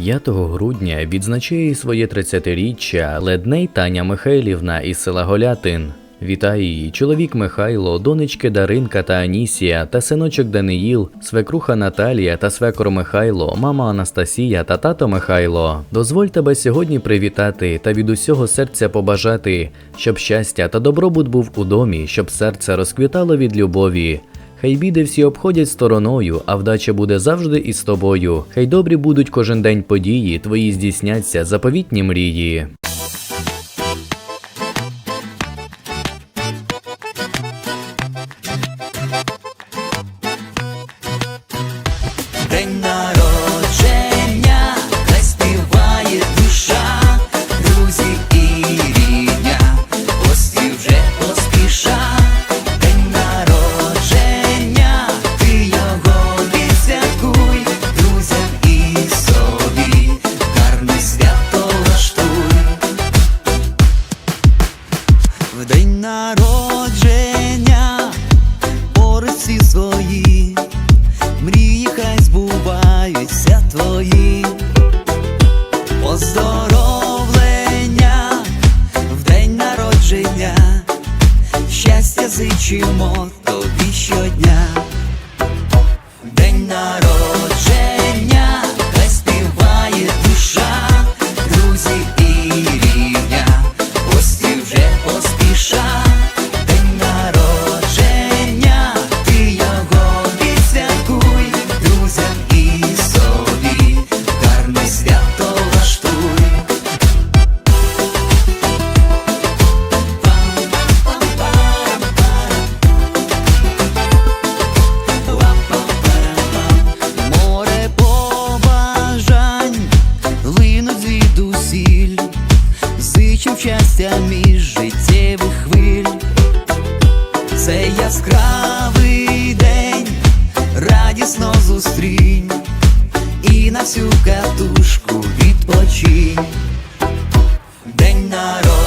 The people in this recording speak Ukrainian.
5 грудня відзначає своє 30-річчя ледней Таня Михайлівна із села Голятин. Вітає її чоловік Михайло, донечки Даринка та Анісія та синочок Даниїл, свекруха Наталія та свекор Михайло, мама Анастасія та тато Михайло. Дозволь тебе сьогодні привітати та від усього серця побажати, щоб щастя та добробут був у домі, щоб серце розквітало від любові. Хай біди всі обходять стороною, а вдача буде завжди із тобою. Хай добрі будуть кожен день події, твої здійсняться заповітні мрії. Народження, поруч всі свої. Мрії хай збуваються твої, поздоровлення в день народження, щастя зичимо тобі щодня. День народження, друзі і рідня, гості вже поспіша. День народження, ти його відсвяткуй, друзям і собі, гарне свято влаштуй. Море побажань линуть звідусіль, зичим щастя між яскравий день, радісно зустрінь і на всю катушку відпочинь. День народ.